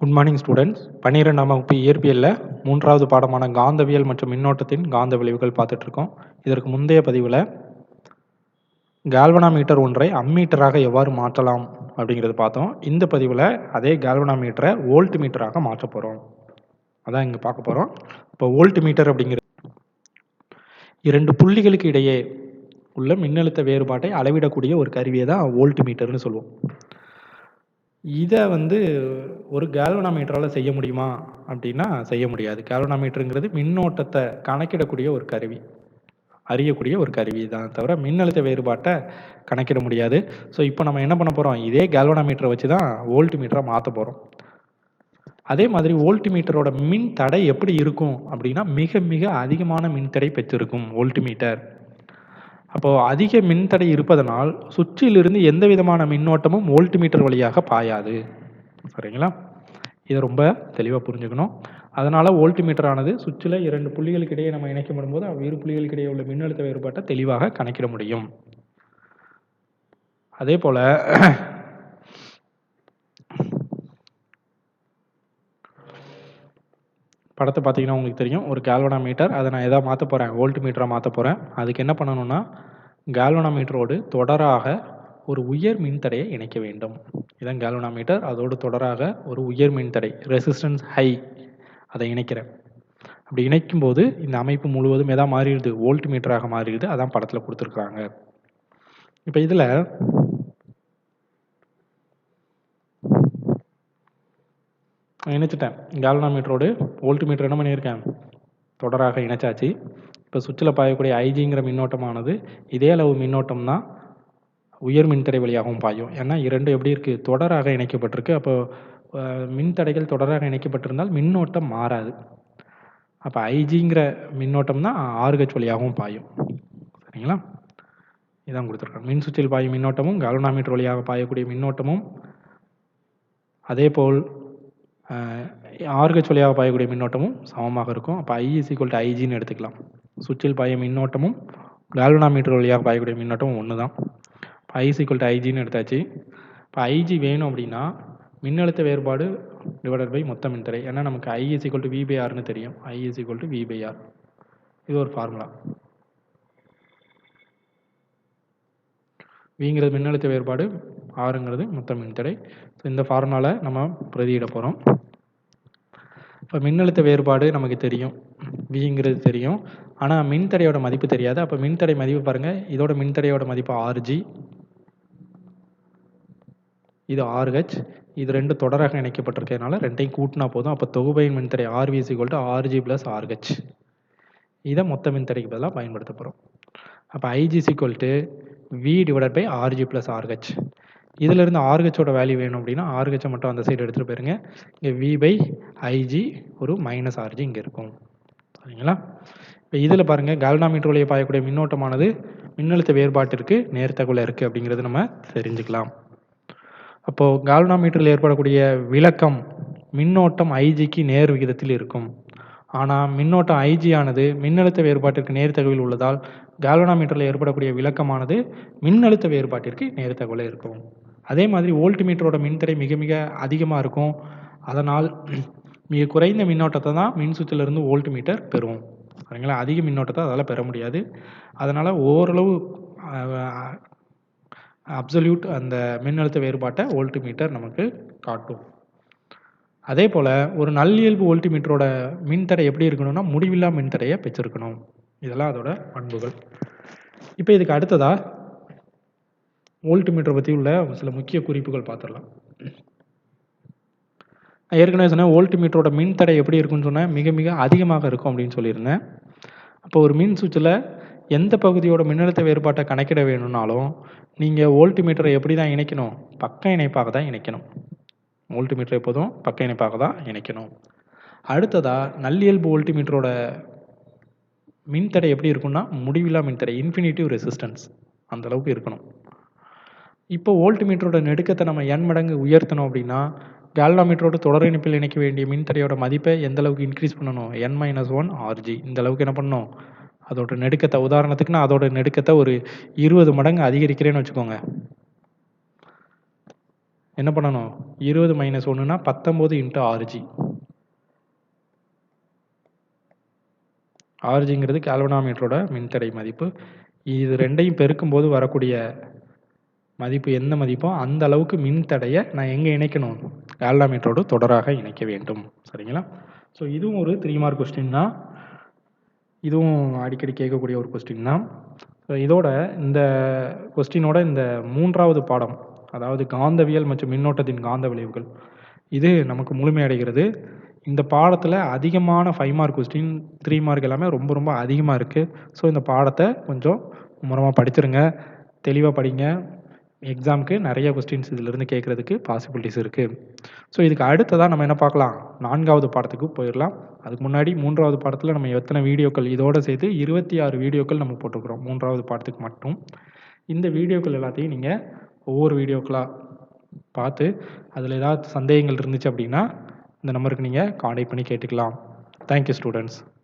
Good morning students பன்னிரெண்டாம் வகுப்பு இயற்பியலில் மூன்றாவது பாடமான காந்தவியல் மற்றும் மின்னோட்டத்தின் காந்த விளைவுகள் பார்த்துட்ருக்கோம். இதற்கு முந்தைய பதிவில் கால்வனாமீட்டர் ஒன்றை அம்மீட்டராக எவ்வாறு மாற்றலாம் அப்படிங்கிறது பார்த்தோம். இந்த பதிவில் அதே கால்வனாமீட்டரை வோல்ட் மீட்டராக மாற்ற போகிறோம் அதான் இங்கே பார்க்க போகிறோம் இப்போ வோல்ட் மீட்டர் அப்படிங்கிறது இரண்டு புள்ளிகளுக்கு இடையே உள்ள மின்னழுத்த வேறுபாட்டை அளவிடக்கூடிய ஒரு கருவியை தான் வோல்ட் மீட்டர்னு சொல்லுவோம். இதை வந்து ஒரு கேல்வனாமீட்டரால் செய்ய முடியுமா அப்படின்னா செய்ய முடியாது. கேல்வனாமீட்டருங்கிறது மின்னோட்டத்தை கணக்கிடக்கூடிய ஒரு கருவி. அறியக்கூடிய ஒரு கருவி தான் தவிர மின்னழுத்த வேறுபாட்டை கணக்கிட முடியாது. ஸோ இப்போ நம்ம என்ன பண்ண போகிறோம் இதே கேல்வனாமீட்டரை வச்சு தான் வோல்ட் மீட்டரை மாற்ற போகிறோம் அதே மாதிரி வோல்ட் மீட்டரோட மின் தடை எப்படி இருக்கும் அப்படின்னா மிக மிக அதிகமான மின் தடை பெற்றிருக்கும் வோல்ட் மீட்டர் அப்போ அதிக மின்தடை இருப்பதனால் சுற்றிலிருந்து எந்த விதமான மின்னோட்டமும் வோல்ட் மீட்டர் வழியாக பாயாது. சரிங்களா? இதை ரொம்ப தெளிவாக புரிஞ்சுக்கணும். அதனால் வோல்ட் மீட்டரானது சுற்றில் இரண்டு புள்ளிகளுக்கு இடையே நம்ம இணைக்கப்படும் போது இரு புள்ளிகளுக்கு இடையே உள்ள மின்னழுத்த வேறுபாட்டை தெளிவாக கணக்கிட முடியும். அதே போல் படத்தை பார்த்தீங்கன்னா உங்களுக்கு தெரியும். ஒரு கேல்வனா மீட்டர் அதை நான் எதாவது மாற்ற போகிறேன் வோல்ட் மீட்டராக மாற்ற போகிறேன் அதுக்கு என்ன பண்ணணும்னா கேல்வனாமீட்டரோடு தொடராக ஒரு உயர் மின்தடையை இணைக்க வேண்டும். இதான் கேல்வனாமீட்டர் அதோடு தொடராக ஒரு உயர் மின்தடை ரெசிஸ்டன்ஸ் ஹை அதை இணைக்கிறேன். அப்படி இணைக்கும் போது இந்த அமைப்பு முழுவதும் எதா மாறிடுது? வோல்ட் மீட்டராக மாறிடுது. அதான் படத்தில் கொடுத்துருக்குறாங்க இப்போ இதில் இணைச்சிட்டேன் கேல்வனாமீட்டரோடு வோல்ட் மீட்டர் என்ன பண்ணியிருக்கேன்? தொடராக இணைச்சாச்சு. இப்போ சுவிட்சில் பாயக்கூடிய ஐஜிங்கிற மின்னோட்டமானது இதே அளவு மின்னோட்டம் தான் உயர் மின்தடை வழியாகவும் பாயும். ஏன்னா இரண்டு எப்படி இருக்குது தொடராக இணைக்கப்பட்டிருக்கு. அப்போ மின்தடைகள் தொடராக இணைக்கப்பட்டிருந்தால் மின்னோட்டம் மாறாது. அப்போ ஐஜிங்கிற மின்னோட்டம் தான் ஆறுகச் வழியாகவும் பாயும். சரிங்களா? இதான் கொடுத்துருக்காங்க மின் சுற்றில் பாயும் மின்னோட்டமும் கலோனாமீட்டர் வழியாக பாயக்கூடிய மின்னோட்டமும் அதேபோல் ஆர்ஹெச் வழியாக பாயக்கூடிய மின்னோட்டமும் சமமாக இருக்கும். அப்போ ஐ இஸ் ஈக்குவல் டு ஐஜின்னு எடுத்துக்கலாம். சுவிட்சில் பாய மின்னோட்டமும் கால்வனாமீட்டர் வழியாக பாயக்கூடிய மின்னோட்டமும் ஒன்று தான் இப்போ ஐ இஸ் ஈக்குவல் டு ஐஜின்னு எடுத்தாச்சு. இப்போ ஐஜி வேணும் அப்படின்னா மின்னழுத்த வேறுபாடு டிவைடட் பை மொத்த மின்தடை. ஏன்னா நமக்கு I is equal to V by ஆர்னு தெரியும். I is equal to V by R இது ஒரு ஃபார்முலா விங்கிறது மின்னழுத்த வேறுபாடு ஆறுங்கிறது மொத்த மின்தடை ஸோ இந்த ஃபார்முலாவில் நம்ம பிரதியிட போகிறோம் இப்போ மின்னழுத்த வேறுபாடு நமக்கு தெரியும். விங்கிறது தெரியும். ஆனால் மின்தடையோட மதிப்பு தெரியாது. அப்போ மின்தடை மதிப்பு பாருங்கள் இதோட மின்தடையோட மதிப்பு ஆர்ஜி இது ஆர்ஹெச் இது ரெண்டு தொடராக இணைக்கப்பட்டிருக்கிறதுனால ரெண்டையும் கூட்டினா போதும். அப்போ தொகுபையின் மின்தடை RV equal to RG plus RH இதை மொத்த மின்தடைக்கு பதிலாக பயன்படுத்த போகிறோம் அப்போ IG equal to V divide by RG plus RH இதிலிருந்து ஆர்ஹெச்சோட வேல்யூ வேணும் அப்படின்னா ஆர்ஹெச்சை மட்டும் அந்த சைடு எடுத்துகிட்டு போயிருங்க. இங்கே வி பை ஐஜி ஒரு மைனஸ் ஆர்ஜி இங்கே இருக்கும். சரிங்களா? இப்போ இதில் பாருங்கள் கால்டாமீட்டர் வழியை பாயக்கூடிய மின்னோட்டமானது மின்னழுத்த வேறுபாட்டிற்கு நேர்த்தகுள்ள இருக்குது அப்படிங்கிறது நம்ம தெரிஞ்சுக்கலாம். அப்போது கால்டாமீட்டரில் ஏற்படக்கூடிய விளக்கம் மின்னோட்டம் ஐஜிக்கு நேர் விகிதத்தில் இருக்கும். ஆனால் மின்னோட்டம் ஐஜி ஆனது மின்னழுத்த வேறுபாட்டிற்கு நேர்த்தகவில் உள்ளதால் கால்வனாமீட்டரில் ஏற்படக்கூடிய விளக்கமானது மின்னழுத்த வேறுபாட்டிற்கு நேர்த்தகவில் இருக்கும். அதே மாதிரி வோல்ட் மீட்டரோட மின்தடை மிக மிக அதிகமாக இருக்கும். அதனால் மிக குறைந்த மின்னோட்டத்தை தான் மின் சுற்றிலிருந்து வோல்ட் மீட்டர் பெறும். சரிங்களா அதிக மின்னோட்டத்தை அதால் பெற முடியாது. அதனால் ஓரளவு அப்சல்யூட் அந்த மின்னழுத்த வேறுபாட்டை வோல்ட் மீட்டர் நமக்கு காட்டும். அதே போல் ஒரு நல்லியல்பு வோல்ட் மீட்டரோட மின்தடை எப்படி இருக்கணும்னா முடிவில்லா மின்தடையை பெற்றிருக்கணும். இதெல்லாம் அதோட பண்புகள். இப்போ இதுக்கு அடுத்ததாக வோல்ட் மீட்டர் பற்றி உள்ள சில முக்கிய குறிப்புகள் பார்த்துடலாம் ஏற்கனவே சொன்னேன் வோல்ட் மீட்டரோட மின்தடை எப்படி இருக்குன்னு சொன்னேன். மிக மிக அதிகமாக இருக்கும் அப்படின்னு சொல்லியிருந்தேன். அப்போ ஒரு மின் சுவிட்சில் எந்த பகுதியோட மின்னழுத்த வேறுபாட்டை கணக்கிட வேணும்னாலும் நீங்கள் வோல்ட் மீட்டரை எப்படி தான் இணைக்கணும்? பக்க இணைப்பாக தான் இணைக்கணும். வோல்ட் மீட்டர் எப்போதும் பக்க இணைப்பாக தான் இணைக்கணும். அடுத்ததாக நல்லியல்பு வோல்ட் மீட்டரோட மின்தடை எப்படி இருக்கும்னா முடிவில்லா மின்தடை இன்ஃபினிட்டிவ் ரெசிஸ்டன்ஸ் அந்த அளவுக்கு இருக்கணும். இப்போ வோல்ட் மீட்டரோட நெடுக்கத்தை நம்ம என் மடங்கு உயர்த்தணும் அப்படின்னா கேல்வாமீட்டரோட தொடர் இணைப்பில் இணைக்க வேண்டிய மின்தடையோட மதிப்பை எந்த அளவுக்கு இன்க்ரீஸ் பண்ணணும்? என் மைனஸ் ஒன் ஆர்ஜி இந்த அளவுக்கு என்ன பண்ணணும்? அதோட நெடுக்கத்தை உதாரணத்துக்கு நான் அதோட நெடுக்கத்தை ஒரு இருபது மடங்கு அதிகரிக்கிறேன்னு வச்சுக்கோங்க. என்ன பண்ணணும்? இருபது மைனஸ் ஒன்றுனா பத்தொம்போது இன்ட்டு ஆர்ஜி ஆர்ஜிங்கிறது கேல்வனாமீட்டரோட மின்தடை மதிப்பு. இது ரெண்டையும் பெருக்கும்போது வரக்கூடிய மதிப்பு எந்த மதிப்போ அந்த அளவுக்கு மின் தடையை நான் எங்கே இணைக்கணும்? கேல்டாமீட்டரோடு தொடராக இணைக்க வேண்டும். சரிங்களா? ஸோ இதுவும் ஒரு த்ரீ மார்க் கொஸ்டின் தான். இதுவும் அடிக்கடி கேட்கக்கூடிய ஒரு கொஸ்டின் தான். ஸோ இதோட இந்த கொஸ்டினோட இந்த மூன்றாவது பாடம் அதாவது காந்தவியல் மற்றும் மின்னோட்டத்தின் காந்த விளைவுகள் இது நமக்கு முழுமையடைகிறது இந்த பாடத்தில் அதிகமான five mark question three mark எல்லாமே ரொம்ப ரொம்ப அதிகமாக இருக்குது ஸோ இந்த பாடத்தை கொஞ்சம் முறமாக படிச்சிருங்க. தெளிவாக படிங்க. எக்ஸாமுக்கு நிறைய கொஸ்டின்ஸ் இதிலிருந்து கேட்குறதுக்கு பாசிபிலிட்டிஸ் இருக்குது ஸோ இதுக்கு அடுத்ததாக நம்ம என்ன பார்க்கலாம்? நான்காவது பாடத்துக்கு போயிடலாம். அதுக்கு முன்னாடி மூன்றாவது பாடத்தில் நம்ம எத்தனை வீடியோக்கள் இதோடு சேர்த்து இருபத்தி ஆறு வீடியோக்கள் நம்ம போட்டிருக்கிறோம். மூன்றாவது பாடத்துக்கு மட்டும். இந்த வீடியோக்கள் எல்லாத்தையும் நீங்கள் ஒவ்வொரு வீடியோக்களாக பார்த்து அதில் ஏதாவது சந்தேகங்கள் இருந்துச்சு அப்படின்னா இந்த நம்பருக்கு நீங்கள் காண்டாக்ட் பண்ணி கேட்டுக்கலாம். Thank you students